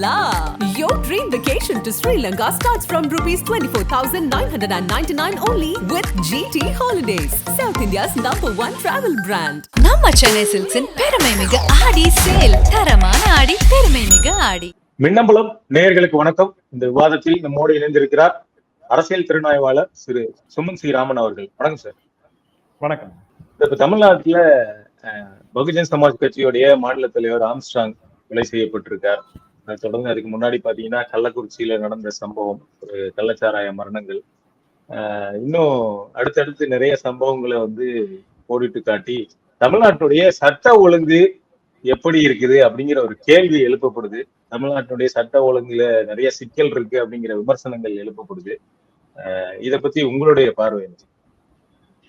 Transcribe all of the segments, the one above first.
la! Your dream vacation to Sri Lanka starts from rupees 24,999 only with GT Holidays, South India's number one travel brand. நம்ம சென்னை சில்க்ஸின் பெருமை மிகு ஆடி sale. தரமான ஆடி பெருமை மிகு ஆடி. மின்னம்பலம் நேயர்களுக்கு வணக்கம். இந்த விவாதத்தில் நம்மோடு இணைந்திருக்கிறார் அரசியல் திறனாய்வாளர் திரு சுமன் சி ராமன் அவர்கள். வணக்கம் சார் வணக்கம். இப்ப தமிழ்நாட்டுல பகுஜன் சமாஜ் கட்சியுடைய மாநில தலைவர் ஆம்ஸ்ட்ராங் கொலை செய்யப்பட்டிருக்கார். தொடர்ந்து அதுக்கு முன்னாடி பாத்தீங்கன்னா கள்ளக்குறிச்சியில நடந்த சம்பவம் ஒரு கள்ளச்சாராய மரணங்கள். இன்னும் அடுத்தடுத்து நிறைய சம்பவங்களை வந்து கோடிட்டு காட்டி தமிழ்நாட்டுடைய சட்ட ஒழுங்கு எப்படி இருக்குது அப்படிங்கிற ஒரு கேள்வி எழுப்பப்படுது. தமிழ்நாட்டினுடைய சட்ட ஒழுங்குல நிறைய சிக்கல் இருக்கு அப்படிங்கிற விமர்சனங்கள் எழுப்பப்படுது. இத பத்தி உங்களுடைய பார்வை என்ன?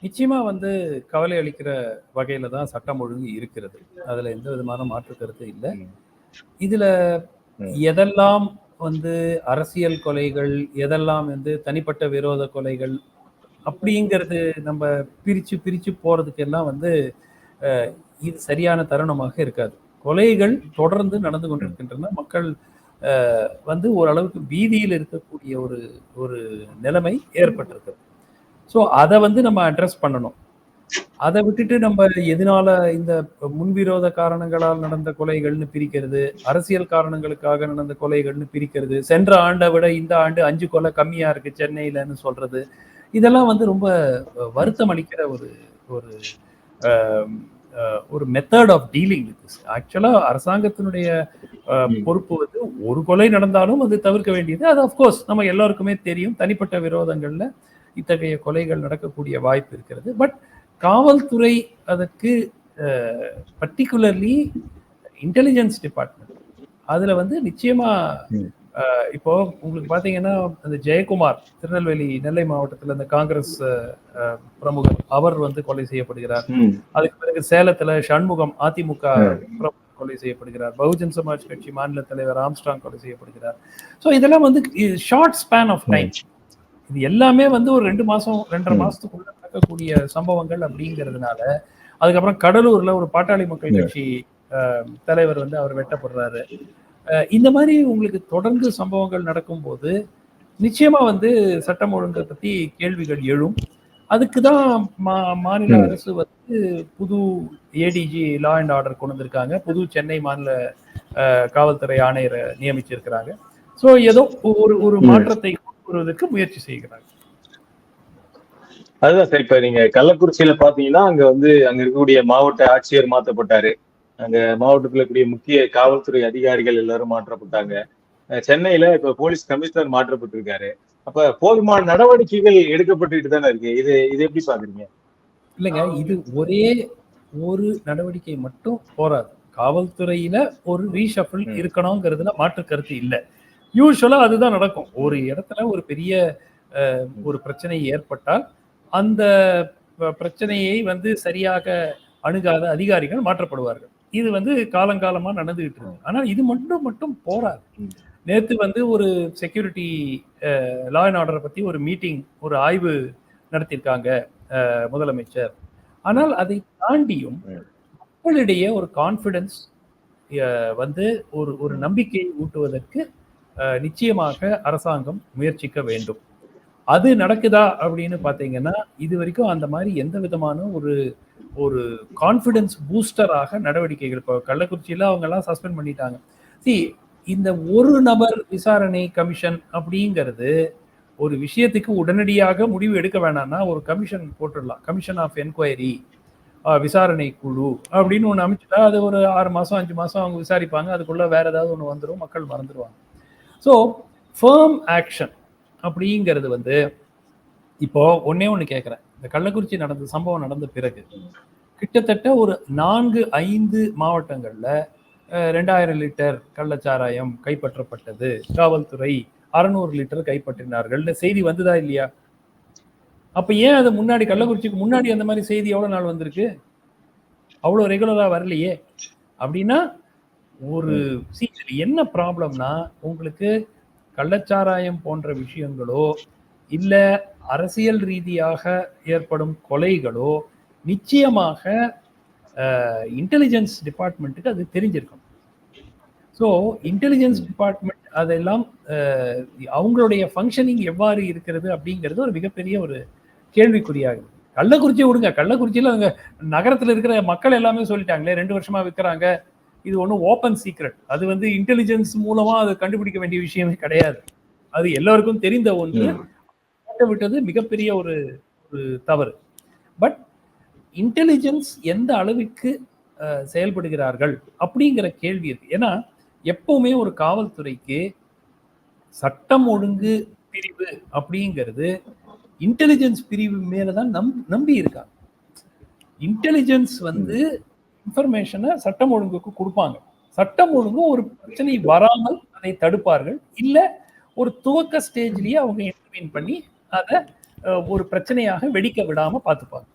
நிச்சயமா வந்து கவலை அளிக்கிற வகையில தான் சட்டம் ஒழுங்கு இருக்கிறது. அதுல எந்த விதமான மாற்று கருத்து இல்லை. இதுல. எதெல்லாம் வந்து அரசியல் கொலைகள் எதெல்லாம் வந்து தனிப்பட்ட விரோத கொலைகள் அப்படிங்கிறது நம்ம பிரித்து பிரித்து போகிறதுக்கெல்லாம் எல்லாம் வந்து இது சரியான தருணமாக இருக்காது. கொலைகள் தொடர்ந்து நடந்து கொண்டிருக்கின்றன. மக்கள் வந்து ஓரளவுக்கு பீதியில் இருக்கக்கூடிய ஒரு ஒரு நிலைமை ஏற்பட்டிருக்கு ஸோ அதை வந்து நம்ம அட்ரஸ் பண்ணணும். அதை விட்டுட்டு நம்ம எதனால இந்த முன்விரோத காரணங்களால் நடந்த கொலைகள்னு பிரிக்கிறது அரசியல் காரணங்களுக்காக நடந்த கொலைகள்னு பிரிக்கிறது சென்ற ஆண்டை விட இந்த ஆண்டு அஞ்சு கொலை கம்மியா இருக்கு சென்னையிலன்னு சொல்றது இதெல்லாம் வந்து ரொம்ப வருத்தம் அளிக்கிற ஒரு ஒரு ஒரு மெத்தட் ஆஃப் டீலிங் ஆக்சுவலா அரசாங்கத்தினுடைய. பொறுப்பு வந்து ஒரு கொலை நடந்தாலும் அது தவிர்க்க வேண்டியது. அது அஃப்கோர்ஸ் நம்ம எல்லாருக்குமே தெரியும். தனிப்பட்ட விரோதங்கள்ல இத்தகைய கொலைகள் நடக்கக்கூடிய வாய்ப்பு இருக்கிறது. பட் காவல்துறை அதற்கு பர்டிகுலர்லி இன்டெலிஜென்ஸ் டிபார்ட்மெண்ட் அதுல வந்து நிச்சயமா இப்போ உங்களுக்கு பாத்தீங்கன்னா அந்த ஜெயக்குமார் திருநெல்வேலி நெல்லை மாவட்டத்துல இந்த காங்கிரஸ் பிரமுகர் அவர் வந்து கொலை செய்யப்படுகிறார். அதுக்கு பிறகு சேலத்துல சண்முகம் அதிமுக கொலை செய்யப்படுகிறார். பகுஜன் சமாஜ் கட்சி மாநில தலைவர் ஆம்ஸ்ட்ராங் கொலை செய்யப்படுகிறார். ஸோ இதெல்லாம் வந்து ஷார்ட் ஸ்பேன் ஆஃப் டைம் இது எல்லாமே வந்து ஒரு ரெண்டு மாசம் ரெண்டரை. மாசத்துக்குள்ள நடக்கக்கூடிய சம்பவங்கள் அப்படிங்கிறதுனால அதுக்கப்புறம் கடலூர்ல ஒரு பாட்டாளி மக்கள். கட்சி தலைவர் வந்து அவர் வெட்டப்படுறாரு இந்த மாதிரி உங்களுக்கு தொடர்ந்து சம்பவங்கள் நடக்கும்போது நிச்சயமா வந்து சட்டம் ஒழுங்கை பத்தி கேள்விகள் எழும் அதுக்கு தான் மா மாநில. அரசு வந்து புது ஏடிஜி லா அண்ட் ஆர்டர் கொண்டு வந்திருக்காங்க புது சென்னை மாநில காவல்துறை ஆணையரை நியமிச்சிருக்கிறாங்க ஸோ ஏதோ ஒரு ஒரு. மாற்றத்தை கொண்டு வருவதற்கு முயற்சி செய்கிறாங்க அதுதான் சார் இப்ப நீங்க கள்ளக்குறிச்சியில பாத்தீங்கன்னா அங்க வந்து அங்க இருக்கக்கூடிய மாவட்ட ஆட்சியர் மாற்றப்பட்டாரு அங்க மாவட்டத்துல இருக்கக்கூடிய முக்கிய காவல்துறை அதிகாரிகள் எல்லாரும் மாற்றப்பட்டாங்க. சென்னையில இப்ப போலீஸ் கமிஷனர் மாற்றப்பட்டிருக்காரு. அப்ப போதுமான நடவடிக்கைகள் எடுக்கப்பட்டுட்டு தானே இருக்கு. இது இது எப்படி பாக்குறீங்க? இல்லைங்க இது ஒரே ஒரு நடவடிக்கை மட்டும் போராது காவல்துறையில ஒரு ரீஷஃபிள். இருக்கணுங்கிறதுல மாற்று கருத்து இல்லை யூஸ்வலா அதுதான் நடக்கும். ஒரு இடத்துல ஒரு பெரிய அஹ், ஒரு பிரச்சனை ஏற்பட்டால் அந்த பிரச்சனையை வந்து சரியாக அணுகாத அதிகாரிகள் மாற்றப்படுவார்கள் இது வந்து காலங்காலமா நடந்துகிட்டு இருக்கு ஆனால் இது மட்டும் மட்டும் போராது. நேத்து வந்து ஒரு செக்யூரிட்டி லா அண்ட் ஆர்டரை பத்தி ஒரு மீட்டிங் ஒரு ஆய்வு நடத்தியிருக்காங்க முதலமைச்சர் ஆனால் அதை தாண்டியும். மக்களிடையே ஒரு கான்ஃபிடன்ஸ் வந்து ஒரு ஒரு நம்பிக்கையை ஊட்டுவதற்கு நிச்சயமாக அரசாங்கம் முயற்சிக்க வேண்டும் அது நடக்குதா அப்படின்னு பார்த்தீங்கன்னா இது வரைக்கும் அந்த மாதிரி எந்த விதமான ஒரு ஒரு கான்ஃபிடென்ஸ் பூஸ்டராக நடவடிக்கைகள் இப்போ கள்ளக்குறிச்சியில் அவங்க எல்லாம் சஸ்பெண்ட் பண்ணிட்டாங்க. சி இந்த ஒரு நபர் விசாரணை கமிஷன் அப்படிங்கிறது ஒரு விஷயத்துக்கு உடனடியாக முடிவு எடுக்க வேணாம்னா ஒரு கமிஷன் போட்டுடலாம். கமிஷன் ஆஃப் என்கொயரி விசாரணை குழு அப்படின்னு ஒன்று அமைச்சிட்டா அது ஒரு ஆறு மாதம் அஞ்சு மாதம் அவங்க விசாரிப்பாங்க. அதுக்குள்ளே வேற ஏதாவது ஒன்று வந்துடும் மக்கள் மறந்துடுவாங்க ஸோ ஃபேர்ம் ஆக்ஷன் அப்படிங்கிறது வந்து இப்போ ஒன்னே ஒன்று கேட்குறேன் இந்த கள்ளக்குறிச்சி நடந்த சம்பவம் நடந்த பிறகு கிட்டத்தட்ட ஒரு நான்கு ஐந்து மாவட்டங்களில் ரெண்டாயிரம் லிட்டர் கள்ளச்சாராயம் கைப்பற்றப்பட்டது. காவல்துறை அறுநூறு லிட்டர் கைப்பற்றினார்கள்னு செய்தி வந்ததா இல்லையா? அப்ப ஏன் அது முன்னாடி கள்ளக்குறிச்சிக்கு முன்னாடி அந்த மாதிரி செய்தி எவ்வளவு நாள் வந்திருக்கு? அவ்வளோ ரெகுலரா வரலையே. அப்படின்னா ஒரு see, என்ன ப்ராப்ளம்னா உங்களுக்கு கள்ளச்சாராயம் போன்ற விஷயங்களோ இல்ல அரசியல் ரீதியாக ஏற்படும் கொலைகளோ நிச்சயமாக இன்டெலிஜென்ஸ் டிபார்ட்மெண்ட்டுக்கு அது தெரிஞ்சிருக்கும் ஸோ இன்டெலிஜென்ஸ் டிபார்ட்மெண்ட் அதெல்லாம் அவங்களுடைய ஃபங்க்ஷனிங் எவ்வாறு இருக்கிறது அப்படிங்கிறது ஒரு மிகப்பெரிய ஒரு கேள்விக்குறியாகுது கள்ளக்குறிச்சி விடுங்க. கள்ளக்குறிச்சியில் அங்கே நகரத்தில் இருக்கிற மக்கள் எல்லாமே சொல்லிட்டாங்களே ரெண்டு வருஷமா விற்கிறாங்க இது ஒன்றும் ஓப்பன் சீக்ரெட் அது வந்து இன்டெலிஜென்ஸ் மூலமா அது கண்டுபிடிக்க வேண்டிய விஷயமே கிடையாது. அது எல்லாருக்கும் தெரிந்த ஒன்று. விட்டது மிகப்பெரிய ஒரு ஒரு தவறு. பட் இன்டெலிஜென்ஸ் எந்த அளவுக்கு அஹ், செயல்படுகிறார்கள் அப்படிங்கிற கேள்வி இருக்கு. ஏன்னா எப்பவுமே ஒரு காவல்துறைக்கு சட்டம் ஒழுங்கு பிரிவு அப்படிங்கிறது இன்டெலிஜென்ஸ் பிரிவு மேலதான் நம் நம்பி இருக்காங்க இன்டெலிஜென்ஸ் வந்து இன்ஃபர்மேஷனை சட்டம் ஒழுங்குக்கு கொடுப்பாங்க. சட்டம் ஒழுங்கு ஒரு பிரச்சனை வராமல் அதை தடுப்பார்கள். இல்ல ஒரு துவக்க ஸ்டேஜ்லயே அவங்க இன்டர்வீன் பண்ணி அதை ஒரு பிரச்சனையாக வெடிக்க விடாம பார்த்துப்பாங்க.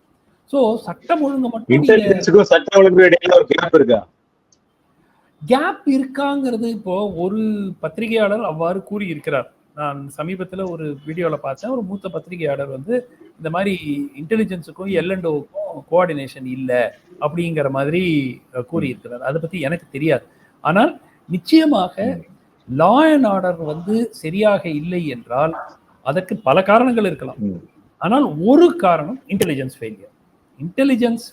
சோ சட்டம் ஒழுங்கு மட்டும் நீங்க- இன்டெலிஜென்ஸுக்கும் சட்ட ஒழுங்கு இடையில ஒரு கேப் இருக்கா? கேப் இருக்காங்கிறது இப்போ ஒரு பத்திரிகையாளர் அவ்வாறு கூறி இருக்கிறார் நான் சமீபத்துல ஒரு வீடியோல பார்த்தேன். ஒரு மூத்த பத்திரிகையாளர் வந்து இந்த மாதிரி இன்டெலிஜென்ஸுக்கும் எல்என்டோவுக்கும் கோஆர்டினேஷன் இல்லை அப்படிங்கிற மாதிரி கூறியிருக்கிறார். அதை பத்தி எனக்கு தெரியாது. ஆனால் நிச்சயமாக லா அண்ட் ஆர்டர் வந்து சரியாக இல்லை என்றால் அதற்கு பல காரணங்கள் இருக்கலாம். ஆனால் ஒரு காரணம் இன்டெலிஜென்ஸ் ஃபெயிலியர் இன்டெலிஜென்ஸ்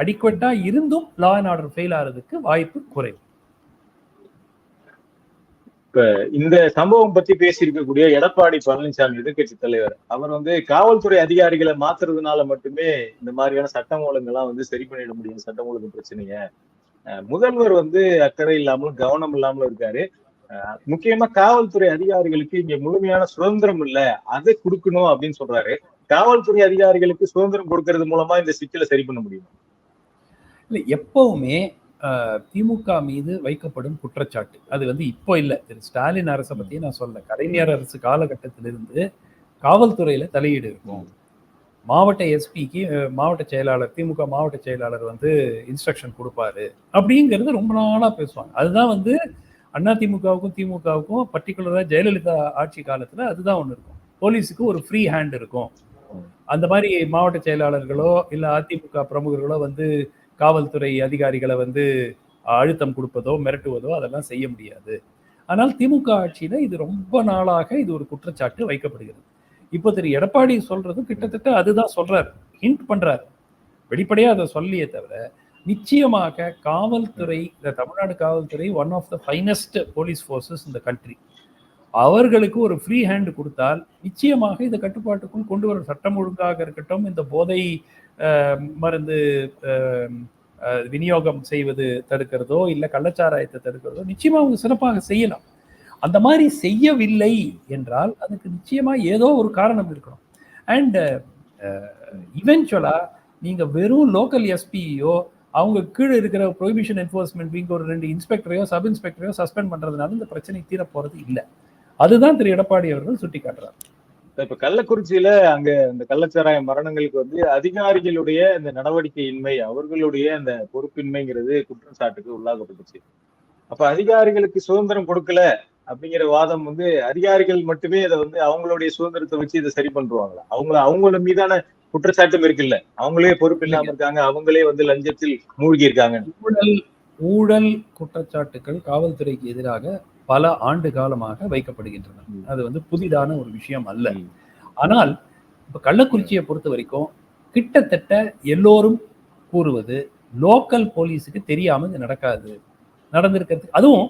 அடிக்குவட்டா இருந்தும் லா அண்ட் ஆர்டர் ஃபெயில் ஆகிறதுக்கு வாய்ப்பு குறைவு. இந்த சம்பவம் பத்தி பேசியிருக்கக்கூடிய எடப்பாடி பழனிசாமி எதிர்கட்சி தலைவர் அவர் வந்து காவல்துறை அதிகாரிகளை மாத்துறதுனால மட்டுமே இந்த மாதிரியான சட்டம் ஒழுங்கெல்லாம் வந்து சரி பண்ணிட முடியும் சட்டம் ஒழுங்கு பிரச்சனைய. முதல்வர் வந்து அக்கறை இல்லாமலும் கவனம் இல்லாமலும் இருக்காரு. முக்கியமா காவல்துறை அதிகாரிகளுக்கு இங்க முழுமையான சுதந்திரம் இல்ல அதை கொடுக்கணும் அப்படின்னு சொல்றாரு. காவல்துறை அதிகாரிகளுக்கு சுதந்திரம் கொடுக்கறது மூலமா இந்த சிக்கலை சரி பண்ண முடியும். இல்ல எப்பவுமே திமுக மீது வைக்கப்படும் குற்றச்சாட்டு. அது வந்து இப்போ இல்லை. திரு. ஸ்டாலின் அரசை பத்தி நான் சொல்ல கலைஞர் அரசு காலகட்டத்திலிருந்து காவல்துறையில தலையீடு இருக்கும். மாவட்ட எஸ்பிக்கு மாவட்ட செயலாளர் திமுக மாவட்ட செயலாளர் வந்து இன்ஸ்ட்ரக்ஷன் கொடுப்பாரு. அப்படிங்கிறது ரொம்ப நாளா பேசுவாங்க. அதுதான் வந்து அண்ணா திமுகவுக்கும் திமுகவுக்கும் பர்டிகுலரா ஜெயலலிதா ஆட்சி காலத்துல அதுதான் ஒண்ணு இருக்கும். போலீஸுக்கு ஒரு ஃப்ரீ ஹேண்ட் இருக்கும். அந்த மாதிரி மாவட்ட செயலாளர்களோ இல்ல அதிமுக பிரமுகர்களோ வந்து காவல்துறை அதிகாரிகளை வந்து அழுத்தம் கொடுப்பதோ மிரட்டுவதோ அதெல்லாம் செய்ய முடியாது. ஆனால் திமுக ஆட்சியில இது ரொம்ப நாளாக இது ஒரு குற்றச்சாட்டு வைக்கப்படுகிறது. இப்போ திரு எடப்பாடி சொல்றது கிட்டத்தட்ட அதுதான் சொல்றாரு ஹிண்ட் பண்றாரு. வெளிப்படையா அதை சொல்லியே தவிர நிச்சயமாக காவல்துறை இந்த தமிழ்நாடு காவல்துறை one of the finest police forces இந்த கண்ட்ரி அவர்களுக்கு ஒரு ஃப்ரீ ஹேண்ட் கொடுத்தால் நிச்சயமாக இந்த கட்டுப்பாட்டுக்குள் கொண்டு வர சட்டம் ஒழுங்காக இருக்கட்டும் இந்த போதை மருந்து விநியோகம் செய்வது தடுக்கிறதோ இல்லை கள்ளச்சாராயத்தை தடுக்கிறதோ நிச்சயமாக அவங்க சிறப்பாக செய்யலாம். அந்த மாதிரி செய்யவில்லை என்றால் அதுக்கு நிச்சயமாக ஏதோ ஒரு காரணம் இருக்கணும். அண்ட் இவென்ச்சுவலாக நீங்கள் வெறும் லோக்கல் எஸ்பியோ அவங்க கீழே இருக்கிற ப்ரொஹிபிஷன் என்ஃபோர்ஸ்மெண்ட் விங் ஒரு ரெண்டு இன்ஸ்பெக்டரையோ சப் இன்ஸ்பெக்டரையோ சஸ்பெண்ட் பண்ணுறதுனால இந்த பிரச்சனை தீர இல்லை. அதுதான் திரு எடப்பாடி அவர்கள் சுட்டி காட்டுறார் இப்ப கள்ளக்குறிச்சியில அங்க இந்த கள்ளச்சாராய மரணங்களுக்கு வந்து அதிகாரிகளுடைய இந்த நடவடிக்கையின்மை அவர்களுடைய அந்த பொறுப்பின்மைங்கிறது குற்றச்சாட்டுக்கு உள்ளாகப்பட்டுச்சு அப்ப அதிகாரிகளுக்கு சுதந்திரம் கொடுக்கல அப்படிங்கிற வாதம் வந்து அதிகாரிகள் மட்டுமே இதை வந்து அவங்களுடைய சுதந்திரத்தை வச்சு இதை சரி பண்றாங்களா? அவங்கள அவங்கள மீதான குற்றச்சாட்டும் இருக்குல்ல. அவங்களே பொறுப்பு இல்லாம இருக்காங்க அவங்களே வந்து லஞ்சத்தில் மூழ்கி இருக்காங்க ஊழல் ஊழல் குற்றச்சாட்டுகள் காவல்துறைக்கு எதிராக பல ஆண்டு காலமாக வைக்கப்படுகின்றன. அது வந்து புதிதான ஒரு விஷயம் அல்ல. ஆனால் இப்ப கள்ளக்குறிச்சியை பொறுத்த வரைக்கும் கிட்டத்தட்ட எல்லோரும் கூறுவது லோக்கல் போலீஸுக்கு தெரியாம இது நடக்காது. நடந்திருக்கிறது அதுவும்.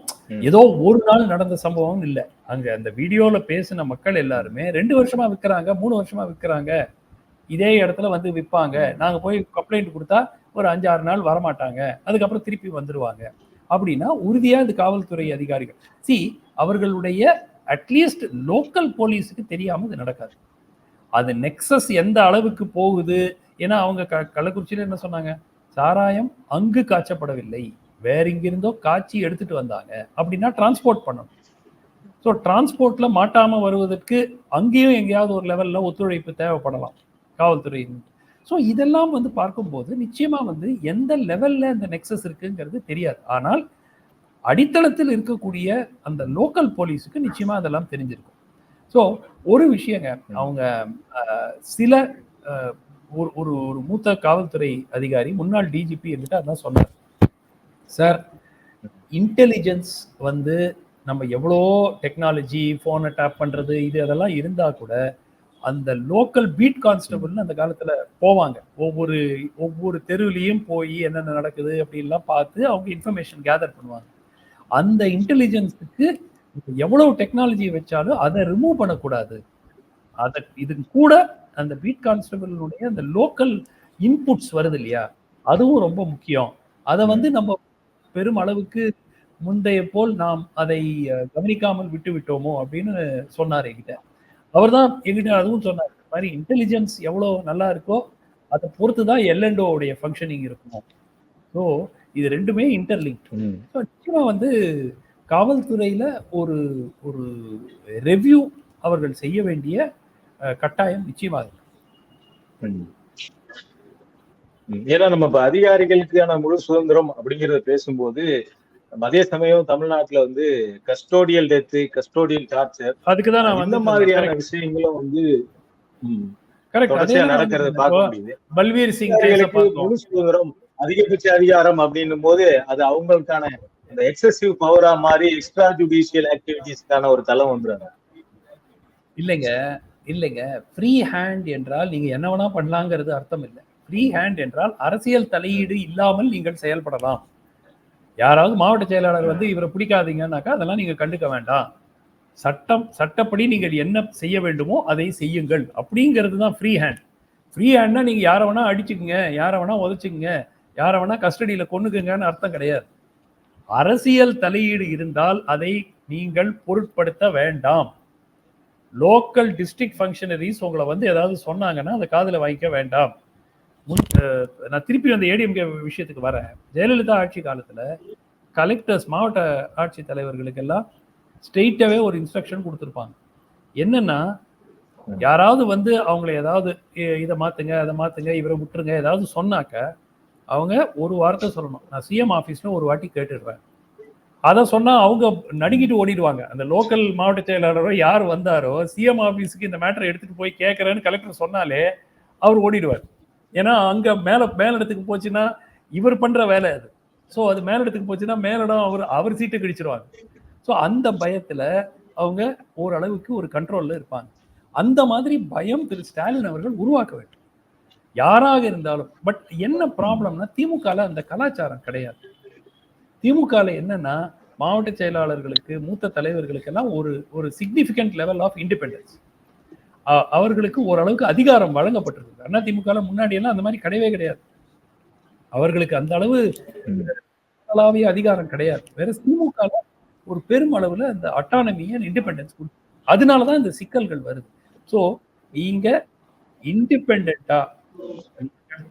ஏதோ ஒரு நாள் நடந்த சம்பவம் இல்ல. அங்க அந்த வீடியோல பேசின மக்கள் எல்லாருமே ரெண்டு வருஷமா விற்கிறாங்க மூணு வருஷமா விற்கிறாங்க இதே இடத்துல வந்து விற்பாங்க நாங்க போய் கம்ப்ளைண்ட் கொடுத்தா ஒரு அஞ்சு ஆறு நாள் வரமாட்டாங்க. அதுக்கப்புறம் திருப்பி வந்துருவாங்க. அப்படின்னா உறுதியாக இது காவல்துறை அதிகாரிகள். சி அவர்களுடைய அட்லீஸ்ட் லோக்கல் போலீஸுக்கு தெரியாமல் இது நடக்காது. அது நெக்ஸஸ் எந்த அளவுக்கு போகுது? ஏன்னா அவங்க க கள்ளக்குறிச்சியில் என்ன சொன்னாங்க? சாராயம் அங்கு காய்ச்சப்படவில்லை. வேற இங்கிருந்தோ காய்ச்சி எடுத்துட்டு வந்தாங்க. அப்படின்னா டிரான்ஸ்போர்ட் பண்ணணும். ஸோ டிரான்ஸ்போர்ட்டில் மாட்டாமல் வருவதற்கு அங்கேயும் எங்கேயாவது ஒரு லெவலில் ஒத்துழைப்பு தேவைப்படலாம். காவல்துறை ஸோ இதெல்லாம் வந்து பார்க்கும்போது நிச்சயமாக வந்து எந்த லெவலில் இந்த நெக்ஸஸ் இருக்குங்கிறது தெரியாது. ஆனால் அடித்தளத்தில் இருக்கக்கூடிய அந்த லோக்கல் போலீஸுக்கு நிச்சயமாக அதெல்லாம் தெரிஞ்சிருக்கும். ஸோ ஒரு விஷயங்க அவங்க சில ஒரு ஒரு ஒரு மூத்த காவல்துறை அதிகாரி முன்னாள் டிஜிபி இருந்துட்டு அதான் சொன்னார். சார் இன்டெலிஜென்ஸ் வந்து நம்ம எவ்வளோ டெக்னாலஜி ஃபோனை டேப் பண்ணுறது இது அதெல்லாம் இருந்தால் கூட அந்த லோக்கல் பீட் கான்ஸ்டபிள்னு அந்த காலத்துல போவாங்க. ஒவ்வொரு ஒவ்வொரு தெருவுலையும் போய் என்னென்ன நடக்குது அப்படின்லாம் பார்த்து அவங்க இன்ஃபர்மேஷன் கேதர் பண்ணுவாங்க. அந்த இன்டெலிஜென்ஸுக்கு எவ்வளவு டெக்னாலஜி வச்சாலும் அதை ரிமூவ் பண்ணக்கூடாது. அதை இது கூட அந்த பீட் கான்ஸ்டபிளுடைய அந்த லோக்கல் இன்புட்ஸ் வருது இல்லையா? அதுவும் ரொம்ப முக்கியம். அதை வந்து நம்ம பெரும் அளவுக்கு முந்தைய போல் நாம் அதை கவனிக்காமல் விட்டு விட்டோமோ அப்படின்னு சொன்னார் என்கிட்ட. அவர் தான் என்கிட்ட அதுவும் சொன்னார் இந்த மாதிரி இன்டெலிஜென்ஸ் எவ்வளோ நல்லா இருக்கோ அதை பொறுத்து தான் எல்என்டோடைய ஃபங்க்ஷனிங் இருக்கும் ஸோ இது ரெண்டுமே இன்டர்லிங்க். ஸோ நிச்சயமா வந்து காவல்துறையில ஒரு ஒரு ரெவ்யூ அவர்கள் செய்ய வேண்டிய கட்டாயம் நிச்சயமாக இருக்கு. ஏன்னா நம்ம இப்ப அதிகாரிகளுக்கான முழு சுதந்திரம் அப்படிங்கறத பேசும்போது அதே சமயம் தமிழ்நாட்டுல வந்து கஸ்டோடியல் டெத்து கஸ்டோடியல் டார்ச்சர் அதுக்கு தான் நான் இந்த வந்து மாதிரியான விஷயங்களும் வந்து நடக்கிறத பார்க்க முடியுது. பல்வீர் சிங் முழு சுதந்திரம் அதிகபட்ச அதிகாரம் அப்படின்னும் போது அது அவங்களுக்கான இந்த எக்ஸசிவ் பவரா மாறி எக்ஸ்ட்ரா ஜுடிஷியல் ஆக்டிவிட்டிஸ்க்கான ஒரு தளம் வந்துடுறாங்க இல்லைங்க இல்லைங்க. ஃப்ரீ ஹேண்ட் என்றால் நீங்க என்ன வேணா பண்ணலாங்கிறது அர்த்தம் இல்லை. ஃப்ரீ ஹேண்ட் என்றால் அரசியல் தலையீடு இல்லாமல் நீங்கள் செயல்படலாம். யாராவது மாவட்ட செயலாளர் வந்து இவரை பிடிக்காதீங்கன்னாக்கா அதெல்லாம் நீங்க கண்டுக்க வேண்டாம். சட்டம் சட்டப்படி நீங்கள் என்ன செய்ய வேண்டுமோ அதை செய்யுங்கள். அப்படிங்கிறது தான் ஃப்ரீ ஹேண்ட் ஃப்ரீ ஹேண்ட்னா நீங்க யாரை வேணா அடிச்சுக்குங்க யாரை வேணா உதச்சுக்குங்க யாரை வேணா கஸ்டடியில் கொண்டுக்குங்கன்னு அர்த்தம் கிடையாது. அரசியல் தலையீடு இருந்தால் அதை நீங்கள் பொருட்படுத்த வேண்டாம். லோக்கல் டிஸ்ட்ரிக்ட் ஃபங்க்ஷனரிஸ் உங்களை வந்து ஏதாவது சொன்னாங்கன்னா அதை காதில் வாங்கிக்க வேண்டாம். நான் திருப்பி அந்த ஏடிஎம்கே விஷயத்துக்கு வரேன். ஜெயலலிதா ஆட்சி காலத்துல கலெக்டர்ஸ் மாவட்ட ஆட்சி தலைவர்களுக்கெல்லாம் ஸ்ட்ரெயிட்டாவே ஒரு இன்ஸ்ட்ரக்ஷன் கொடுத்துருப்பாங்க. என்னன்னா யாராவது வந்து அவங்கள ஏதாவது இதை மாத்துங்க அதை மாத்துங்க இவரை விட்டுருங்க ஏதாவது சொன்னாக்க அவங்க ஒரு வார்த்தை சொல்லணும். நான் சிஎம் ஆஃபீஸ்ல ஒரு வாட்டி கேட்டுடுறேன். அதை சொன்னா அவங்க நடுங்கிட்டு ஓடிடுவாங்க. அந்த லோக்கல் மாவட்ட செயலாளரோ யார் வந்தாரோ சிஎம் ஆபீஸ்க்கு இந்த மேட்டரை எடுத்துட்டு போய் கேட்கறேன்னு கலெக்டர் சொன்னாலே அவர் ஓடிடுவார். ஏன்னா அங்க மேல மேலிடத்துக்கு போச்சுன்னா இவர் பண்ற வேலை அது. ஸோ அது மேலிடத்துக்கு போச்சுன்னா மேலிடம் அவர் அவர் சீட்டை கிழிச்சிருவாங்க ஸோ அந்த பயத்துல அவங்க ஓரளவுக்கு ஒரு கண்ட்ரோல்ல இருப்பாங்க. அந்த மாதிரி பயம் திரு ஸ்டாலின் அவர்கள் உருவாக்க வேண்டும். யாராக இருந்தாலும் பட் என்ன ப்ராப்ளம்னா திமுகல அந்த கலாச்சாரம் கிடையாது. திமுகல என்னன்னா மாவட்ட செயலாளர்களுக்கு மூத்த தலைவர்களுக்கெல்லாம் ஒரு ஒரு சிக்னிஃபிகண்ட் லெவல் ஆஃப் இண்டிபெண்டன்ஸ் அவர்களுக்கு ஓரளவுக்கு அதிகாரம் வழங்கப்பட்டிருக்கு அண்ணா முன்னாடி எல்லாம் அந்த மாதிரி கிடையவே கிடையாது. அவர்களுக்கு அந்த அளவு அளவிய அதிகாரம் கிடையாது. வேற திமுக ஒரு பெரும் அளவுல அந்த அட்டானமி அண்ட் இண்டிபெண்டன்ஸ் அதனாலதான் இந்த சிக்கல்கள் வருது. ஸோ நீங்க இண்டிபெண்டா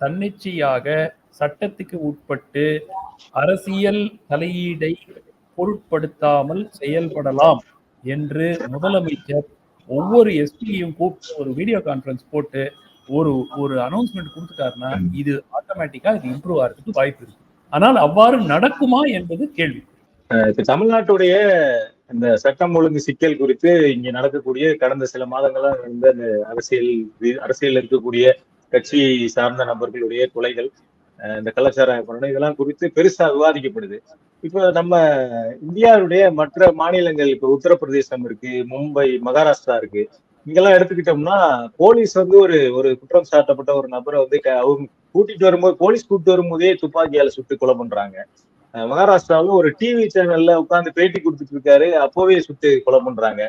தன்னிச்சையாக சட்டத்துக்கு உட்பட்டு அரசியல் தலையீடை பொருட்படுத்தாமல் செயல்படலாம் என்று முதலமைச்சர் ஒவ்வொரு எஸ்பியையும் கூப்பிட்டு ஒரு வீடியோ கான்ஃபரன்ஸ் போட்டு ஒரு ஒரு அனௌன்ஸ்மெண்ட் கொடுத்துட்டாருன்னா இது ஆட்டோமேட்டிக்கா இது இம்ப்ரூவ் ஆகிறதுக்கு வாய்ப்பு இருக்கு. ஆனால் அவ்வாறு நடக்குமா என்பது கேள்வி. இப்ப தமிழ்நாட்டுடைய இந்த சட்டம் ஒழுங்கு சிக்கல் குறித்து இங்க நடக்கக்கூடிய கடந்த சில மாதங்களா நடந்த இந்த அரசியல் அரசியல் இருக்கக்கூடிய கட்சி சார்ந்த நபர்களுடைய கொலைகள் இந்த கலாச்சார இதெல்லாம் குறித்து பெருசா விவாதிக்கப்படுது. இப்ப நம்ம இந்தியாவுடைய மற்ற மாநிலங்கள் இப்ப உத்தரப்பிரதேசம் இருக்கு மும்பை மகாராஷ்டிரா இருக்கு. இங்கெல்லாம் எடுத்துக்கிட்டோம்னா போலீஸ் வந்து ஒரு ஒரு குற்றம் சாட்டப்பட்ட ஒரு நபரை வந்து க- அவங்க கூட்டிட்டு வரும்போது போலீஸ் கூட்டிட்டு வரும்போதே துப்பாக்கியால சுட்டு கொலை பண்றாங்க. மகாராஷ்டிராவில் ஒரு டிவி சேனல்ல உட்காந்து பேட்டி கொடுத்துட்டு இருக்காரு அப்போவே சுட்டு கொலை பண்றாங்க.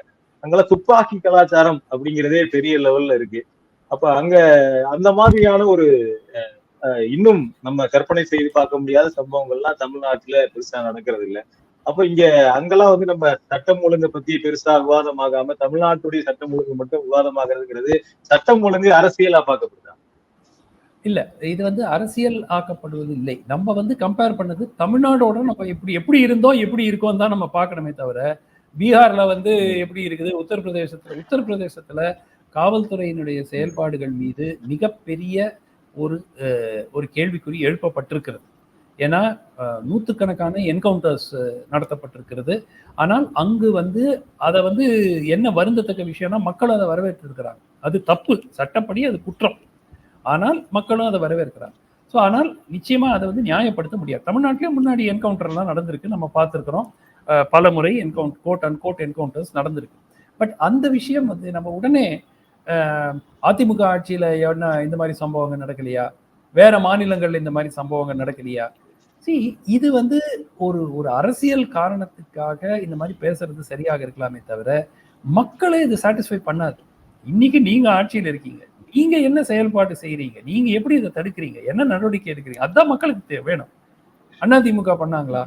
அங்கெல்லாம் துப்பாக்கி கலாச்சாரம் அப்படிங்கிறதே பெரிய லெவல்ல இருக்கு. அப்ப அங்க அந்த மாதிரியான ஒரு இன்னும் நம்ம கற்பனை செய்து பார்க்க முடியாத சம்பவங்கள்லாம் தமிழ்நாட்டுல பெருசா நடக்கிறது இல்ல அப்ப இங்க அங்கெல்லாம் வந்து நம்ம சட்டம் ஒழுங்கை பத்தி பெருசா விவாதம் ஆகாம தமிழ்நாட்டுடைய சட்டம் ஒழுங்கு மட்டும் விவாதம் ஆகிறதுங்கிறது சட்டம் ஒழுங்கு அரசியலா பார்க்கப்படுதா? இல்ல இது வந்து அரசியல் ஆக்கப்படுவது இல்லை. நம்ம வந்து கம்பேர் பண்ணது தமிழ்நாடோட நம்ம எப்படி எப்படி இருந்தோம் எப்படி இருக்கோம் தான் நம்ம பார்க்கணுமே தவிர பீகார்ல வந்து எப்படி இருக்குது உத்தரப்பிரதேசத்துல உத்தரப்பிரதேசத்துல காவல்துறையினுடைய செயல்பாடுகள் மீது மிகப்பெரிய ஒரு ஒரு கேள்விக்குறி எழுப்பப்பட்டிருக்கிறது. ஏன்னா நூற்றுக்கணக்கான என்கவுண்டர்ஸ் நடத்தப்பட்டிருக்கிறது. ஆனால் அங்கு வந்து அதை வந்து என்ன வருந்தத்தக்க விஷயம்னா மக்கள் அதை வரவேற்றிருக்கிறாங்க. அது தப்பு. சட்டப்படி அது குற்றம். ஆனால் மக்களும் அதை வரவேற்கிறாங்க. ஸோ ஆனால் நிச்சயமாக அதை வந்து நியாயப்படுத்த முடியாது. தமிழ்நாட்டிலும் முன்னாடி என்கவுண்டர்லாம் நடந்திருக்கு. நம்ம பார்த்துருக்குறோம். பல முறை என்கவுண்ட் கோட் அண்ட் கோட் என்கவுண்டர்ஸ் நடந்திருக்கு. பட் அந்த விஷயம் வந்து நம்ம உடனே அதிமுக ஆட்சியில் என்ன இந்த மாதிரி சம்பவங்கள் நடக்கலையா? வேற மாநிலங்கள்ல இந்த மாதிரி சம்பவங்கள் நடக்கலையா? See இது வந்து ஒரு ஒரு அரசியல் காரணத்துக்காக இந்த மாதிரி பேசுறது சரியாக இருக்கலாமே தவிர மக்களை இது சாட்டிஸ்ஃபை பண்ணாது. இன்னைக்கு நீங்க ஆட்சியில் இருக்கீங்க. நீங்க என்ன செயல்பாடு செய்கிறீங்க நீங்க எப்படி இதை தடுக்கிறீங்க? என்ன நடவடிக்கை எடுக்கிறீங்க? அதான் மக்களுக்கு வேணும். வேணும் திமுக பண்ணாங்களா?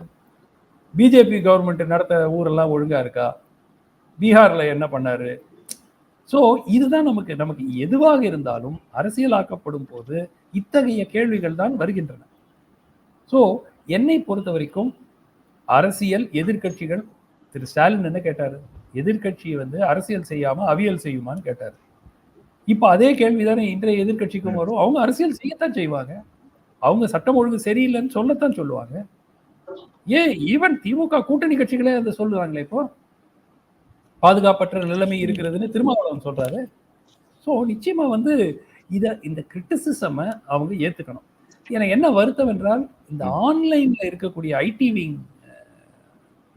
பிஜேபி கவர்மெண்ட் நடத்த ஊரெல்லாம் ஒழுங்கா இருக்கா? பீகார்ல என்ன பண்ணாரு? ஸோ இதுதான் நமக்கு நமக்கு எதுவாக இருந்தாலும் அரசியலாக்கப்படும் போது இத்தகைய கேள்விகள் தான் வருகின்றன. ஸோ என்னை பொறுத்த வரைக்கும் அரசியல் எதிர்கட்சிகள் திரு ஸ்டாலின் என்ன கேட்டாரு? எதிர்க்கட்சி வந்து அரசியல் செய்யாம அவியல் செய்யுமான்னு கேட்டாரு. இப்ப அதே கேள்விதானே இன்றைய எதிர்க்கட்சிக்கும் வரும். அவங்க அரசியல் செய்யத்தான் செய்வாங்க. அவங்க சட்டம் ஒழுங்கு சரியில்லைன்னு சொல்லத்தான் சொல்லுவாங்க. ஏன் ஈவன் திமுக கூட்டணி கட்சிகளே அதை சொல்லுவாங்களே இப்போ. பாதுகாப்பற்ற நிலைமை இருக்கிறதுன்னு திருமாவளவன் சொல்றாரு. ஸோ நிச்சயமா வந்து இத இந்த கிரிட்டிசிசமை அவங்க ஏத்துக்கணும். எனக்கு என்ன வருத்தம் என்றால் இந்த ஆன்லைன்ல இருக்கக்கூடிய ஐடிவி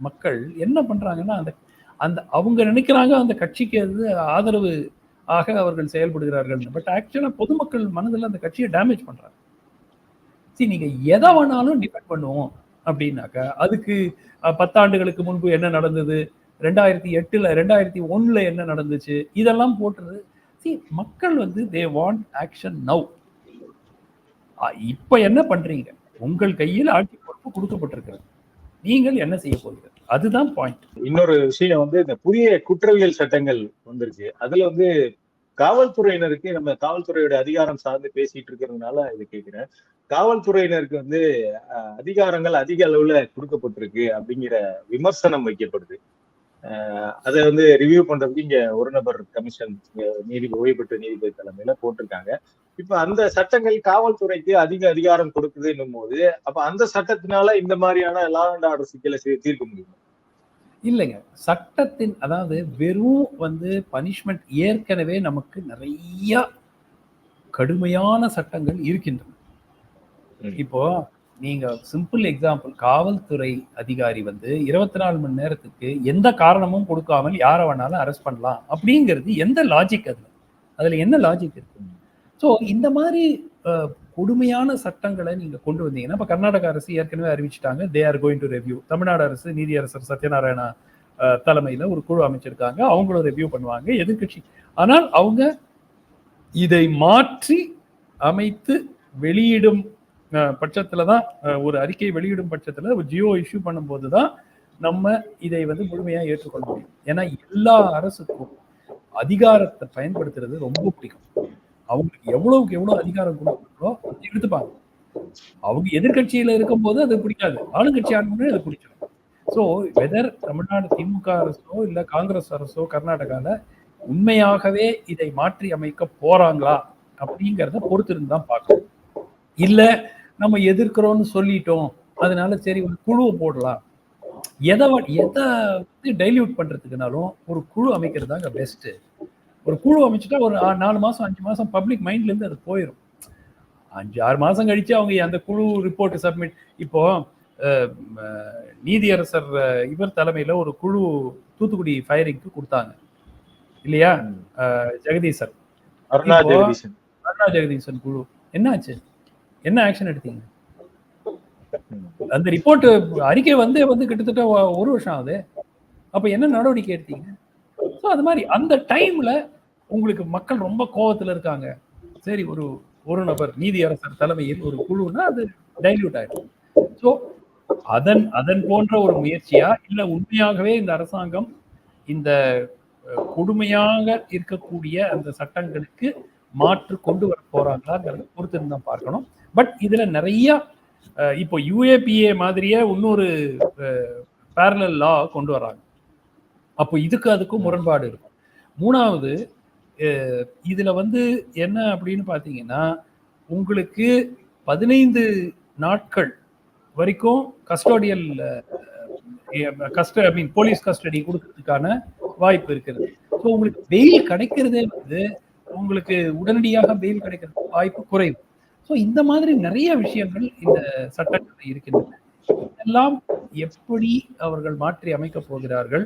மக்கள் என்ன பண்றாங்கன்னா அந்த அந்த அவங்க நினைக்கிறாங்க அந்த கட்சிக்கு அது ஆதரவு ஆக அவர்கள் செயல்படுகிறார்கள். பட் ஆக்சுவலா பொதுமக்கள் மனதில் அந்த கட்சியை டேமேஜ் பண்றாங்க. சரி நீங்க எதை வேணாலும் டிபெண்ட் பண்ணுவோம் அப்படின்னாக்கா அதுக்கு பத்தாண்டுகளுக்கு முன்பு என்ன நடந்தது? ரெண்டாயிரத்தி எட்டுல ரெண்டாயிரத்தி ஒண்ணுல என்ன நடந்துச்சு? இதெல்லாம் போட்டுறது சி மக்கள் வந்து தே வாண்ட் ஆக்ஷன் நவ் இப்ப என்ன பண்றீங்க? உங்கள் கையில் ஆட்சி பொறுப்பு கொடுக்கப்பட்டிருக்கிறது. நீங்கள் என்ன செய்ய போகிறீர்கள்? அதுதான் பாயிண்ட் இன்னொரு விஷயம் வந்து இந்த புதிய குற்றவியல் சட்டங்கள் வந்திருக்கு அதுல வந்து காவல்துறையினருக்கு நம்ம காவல்துறையோட அதிகாரம் சார்ந்து பேசிட்டு இருக்கிறதுனால இது கேட்கிறேன். காவல்துறையினருக்கு வந்து அதிகாரங்கள் அதிக அளவுல கொடுக்கப்பட்டிருக்கு அப்படிங்கிற விமர்சனம் வைக்கப்படுது. அதை வந்து ரிவ்யூ பண்றதுக்கு இங்க ஒரு நபர் கமிஷன் இங்க நீதி ஓய்வு பெற்ற நீதிபதி தலைமையில போட்டிருக்காங்க. இப்ப அந்த சட்டங்கள் காவல்துறைக்கு அதிக அதிகாரம் கொடுக்குதுன்னும் போது அப்ப அந்த சட்டத்தினால இந்த மாதிரியான லா அண்ட் ஆர்டர் சிக்கலை தீர்க்க முடியும்? இல்லைங்க. சட்டத்தின் அதாவது வெறும் வந்து பனிஷ்மெண்ட் ஏற்கனவே நமக்கு நிறைய கடுமையான சட்டங்கள் இருக்கின்றன. இப்போ நீங்க சிம்பிள் எக்ஸாம்பிள் காவல்துறை அதிகாரி வந்து இருபத்தி நாலு மணி நேரத்துக்கு எந்த காரணமும் கொடுக்காமல் யாரை வேணாலும் அரெஸ்ட் பண்ணலாம் அப்படிங்கிறது எந்த லாஜிக் அதுல? அதுல என்ன லாஜிக் இருக்கு? ஸோ இந்த மாதிரி கொடுமையான சட்டங்களை நீங்க கொண்டு வந்தீங்கன்னா இப்போ கர்நாடக அரசு ஏற்கனவே அறிவிச்சிட்டாங்க they are going to review Tamil Nadu அரசு நீதியரசர் சத்யநாராயணா தலைமையில ஒரு குழு அமைச்சிருக்காங்க அவங்களும் ரெவ்யூ பண்ணுவாங்க எதிர்க்கட்சி. ஆனால் அவங்க இதை மாற்றி அமைத்து வெளியிடும் பட்சத்தில் தான் ஒரு அறிக்கை வெளியிடும் பட்சத்துல ஒரு ஜியோ இஷ்யூ பண்ணும்போது தான் நம்ம இதை வந்து முழுமையா ஏற்றுக்கொள்ள முடியும். ஏன்னா எல்லா அரசுக்கும் அதிகாரத்தை பயன்படுத்துறது ரொம்ப பிடிக்கும். அவங்களுக்கு எவ்வளவுக்கு எவ்வளவு அதிகாரம் கொடுக்குறோ அதை எடுத்துப்பாங்க. அவங்க எதிர்க்கட்சியில இருக்கும்போது அது பிடிக்காது. ஆளுங்கட்சி ஆளுமே அது பிடிச்சிடும் ஸோ வெதர் தமிழ்நாடு திமுக அரசோ இல்ல காங்கிரஸ் அரசோ கர்நாடகால உண்மையாகவே இதை மாற்றி அமைக்க போறாங்களா அப்படிங்கிறத பொறுத்திருந்து தான் பார்க்கணும். இல்ல நம்ம எதிர்க்கிறோம்னு சொல்லிட்டோம். அதனால சரி ஒரு குழுவை போடலாம். எதை எதை வந்து டைல்யூட் பண்றதுக்குனாலும் ஒரு குழு அமைக்கிறது தாங்க பெஸ்ட் ஒரு குழு அமைச்சிட்டா ஒரு நாலு மாசம் அஞ்சு மாசம் பப்ளிக் மைண்ட்ல இருந்து அது போயிடும் அஞ்சு ஆறு மாசம் கழிச்சு அவங்க அந்த குழு ரிப்போர்ட் சப்மிட் இப்போ நீதியரசர் இவர் தலைமையில ஒரு குழு தூத்துக்குடி ஃபயரிங்க்கு கொடுத்தாங்க. இல்லையா? ஜெகதீசன். அருணா ஜெகதீசன் குழு. என்னாச்சு? என்ன ஆக்ஷன் எடுத்தீங்க? அந்த ரிப்போர்ட் அறிக்கை வந்து வந்து கிட்டத்தட்ட ஒரு வருஷம் ஆகுது. அப்ப என்ன நடவடிக்கை எடுத்தீங்க? ஸோ அது மாதிரி அந்த டைம்ல உங்களுக்கு மக்கள் ரொம்ப கோவத்துல இருக்காங்க. சரி ஒரு ஒரு நபர் நீதியரசர் தலைமையில் ஒரு குழுனா அது டைல்யூட் ஆயிடும். ஸோ அதன் அதன் போன்ற ஒரு முயற்சியா இல்ல உண்மையாகவே இந்த அரசாங்கம் இந்த கொடுமையாக இருக்கக்கூடிய அந்த சட்டங்களுக்கு மாற்று கொண்டு வர போறாங்களாங்கிறத பொறுத்திருந்து தான் பார்க்கணும். பட் இதுல நிறைய அஹ், இப்போ யூஏபிஏ மாதிரியே இன்னொரு பேரலல் லா கொண்டு வராங்க. அப்போ இதுக்கு அதுக்கும் முரண்பாடு இருக்கும். மூணாவது இதுல வந்து என்ன அப்படின்னு பாத்தீங்கன்னா உங்களுக்கு பதினைந்து நாட்கள் வரைக்கும் கஸ்டோடியல் கஸ்ட ஐ மீன் போலீஸ் கஸ்டடி கொடுக்கறதுக்கான வாய்ப்பு இருக்குது. ஸோ உங்களுக்கு வெயில் கிடைக்கிறதே வந்து உங்களுக்கு உடனடியாக பெயில் கிடைக்கிறது வாய்ப்பு குறைவு. ஸோ இந்த மாதிரி நிறைய விஷயங்கள் இந்த சட்டத்தில் இருக்கின்றன. இதெல்லாம் எப்படி அவர்கள் மாற்றி அமைக்கப் போகிறார்கள்?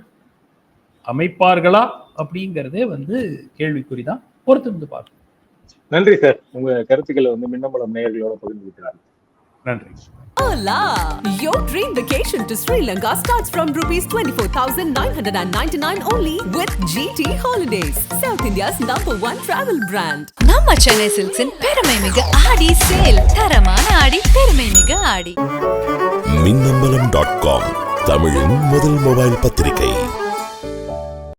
அமைப்பார்களா? அப்படிங்கிறதே வந்து கேள்விக்குறிதான். பொறுத்திருந்து பார்க்கணும் நன்றி சார். உங்க கருத்துக்களை வந்து மின்னம்பலம் நேயர்களோட பகிர்ந்துக்கிறார் நன்றி. Hola! Your dream vacation to Sri Lanka starts from rupees 24,999 only with GT Holidays, South India's number one travel brand. நம்ம சென்னை சில்க்ஸின் பெருமை மிகு ஆடி சேல் தரமான ஆடி பெருமை மிகு ஆடி மின்னம்பலம் டாட் காம் தமிழின் முதல் மொபைல் பத்திரிகை